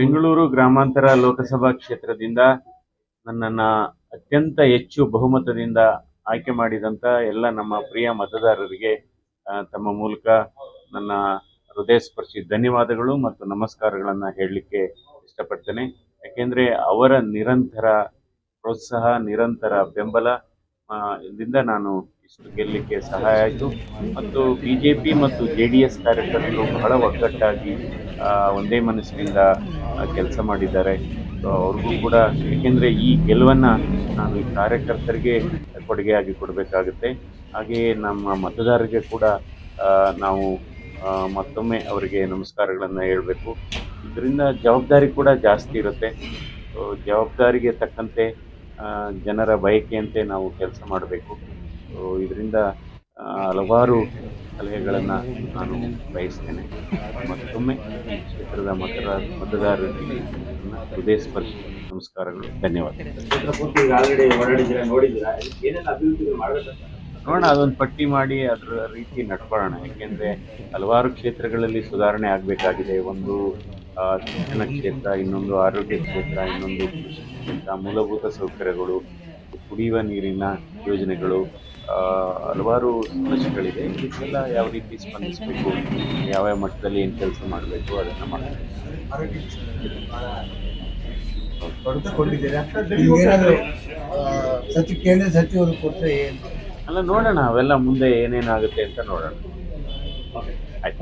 ಬೆಂಗಳೂರು ಗ್ರಾಮಾಂತರ ಲೋಕಸಭಾ ಕ್ಷೇತ್ರದಿಂದ ನನ್ನನ್ನು ಅತ್ಯಂತ ಹೆಚ್ಚು ಬಹುಮತದಿಂದ ಆಯ್ಕೆ ಮಾಡಿದಂಥ ಎಲ್ಲ ನಮ್ಮ ಪ್ರಿಯ ಮತದಾರರಿಗೆ ತಮ್ಮ ಮೂಲಕ ನನ್ನ ಹೃದಯ ಸ್ಪರ್ಶಿ ಧನ್ಯವಾದಗಳು ಮತ್ತು ನಮಸ್ಕಾರಗಳನ್ನು ಹೇಳಲಿಕ್ಕೆ ಇಷ್ಟಪಡ್ತೇನೆ. ಯಾಕೆಂದರೆ ಅವರ ನಿರಂತರ ಪ್ರೋತ್ಸಾಹ, ನಿರಂತರ ಬೆಂಬಲ ಆ, ದಿಂದ ನಾನು ಇಷ್ಟು ಗೆಲ್ಲಲಿಕ್ಕೆ ಸಹಾಯ ಆಯಿತು. ಮತ್ತು ಬಿ ಜೆ ಪಿ ಮತ್ತು ಜೆ ಡಿ ಎಸ್ ಕಾರ್ಯಕರ್ತರು ಬಹಳ ಒಗ್ಗಟ್ಟಾಗಿ ಒಂದೇ ಮನಸ್ಸಿನಿಂದ ಕೆಲಸ ಮಾಡಿದ್ದಾರೆ. ಅವ್ರಿಗೂ ಕೂಡ ಏಕೆಂದರೆ ಈ ಗೆಲುವನ್ನು ನಾನು ಈ ಕಾರ್ಯಕರ್ತರಿಗೆ ಕೊಡುಗೆಯಾಗಿ ಕೊಡಬೇಕಾಗುತ್ತೆ. ಹಾಗೆಯೇ ನಮ್ಮ ಮತದಾರರಿಗೆ ಕೂಡ ನಾವು ಮತ್ತೊಮ್ಮೆ ಅವರಿಗೆ ನಮಸ್ಕಾರಗಳನ್ನು ಹೇಳಬೇಕು. ಇದರಿಂದ ಜವಾಬ್ದಾರಿ ಕೂಡ ಜಾಸ್ತಿ ಇರುತ್ತೆ. ಜವಾಬ್ದಾರಿಗೆ ತಕ್ಕಂತೆ ಜನರ ಬಯಕೆಯಂತೆ ನಾವು ಕೆಲಸ ಮಾಡಬೇಕು. ಇದರಿಂದ ಹಲವಾರು ಸಲಹೆಗಳನ್ನು ನಾನು ಬಯಸ್ತೇನೆ. ಮತ್ತೊಮ್ಮೆ ಚಿತ್ರದ ಮತದಾರ ಮತದಾರರಿಗೆ ಹೃದಯ ಸ್ಪರ್ಶಿ ನಮಸ್ಕಾರಗಳು. ಧನ್ಯವಾದ. ಕ್ಷೇತ್ರ ಪೂರ್ತಿ ಈಗ ಆಲ್ರೆಡಿ ಓಡಾಡಿದ್ದೀರಾ ನೋಡಿದ್ದೀರಾ ಏನೆಲ್ಲ ನೋಡೋಣ, ಅದೊಂದು ಪಟ್ಟಿ ಮಾಡಿ, ಅದರ ರೀತಿ ನಡ್ಕೊಳ್ಳೋಣ ಯಾಕೆಂದರೆ, ಹಲವಾರು ಕ್ಷೇತ್ರಗಳಲ್ಲಿ ಸುಧಾರಣೆ ಆಗಬೇಕಾಗಿದೆ. ಒಂದು ಶಿಕ್ಷಣ ಕ್ಷೇತ್ರ ಇನ್ನೊಂದು ಆರೋಗ್ಯ ಕ್ಷೇತ್ರ ಇನ್ನೊಂದು ಕೃಷಿ ಕ್ಷೇತ್ರ ಮೂಲಭೂತ ಸೌಕರ್ಯಗಳು ಕುಡಿಯುವ ನೀರಿನ ಯೋಜನೆಗಳು ಹಲವಾರು ಸಮಸ್ಯೆಗಳಿದೆ ಇದಕ್ಕೆಲ್ಲ ಯಾವ ರೀತಿ ಸ್ಪಂದಿಸಬೇಕು ಯಾವ ಮಟ್ಟದಲ್ಲಿ ಏನು ಕೆಲಸ ಮಾಡಬೇಕು ಅದನ್ನು ಮಾಡಬೇಕು. ಕೇಂದ್ರ ಸಚಿವರು ಕೊಟ್ಟರೆ ಅಲ್ಲ ನೋಡೋಣ ಅವೆಲ್ಲ ಮುಂದೆ ಏನೇನಾಗುತ್ತೆ ಅಂತ ನೋಡೋಣ. ಆಯ್ತು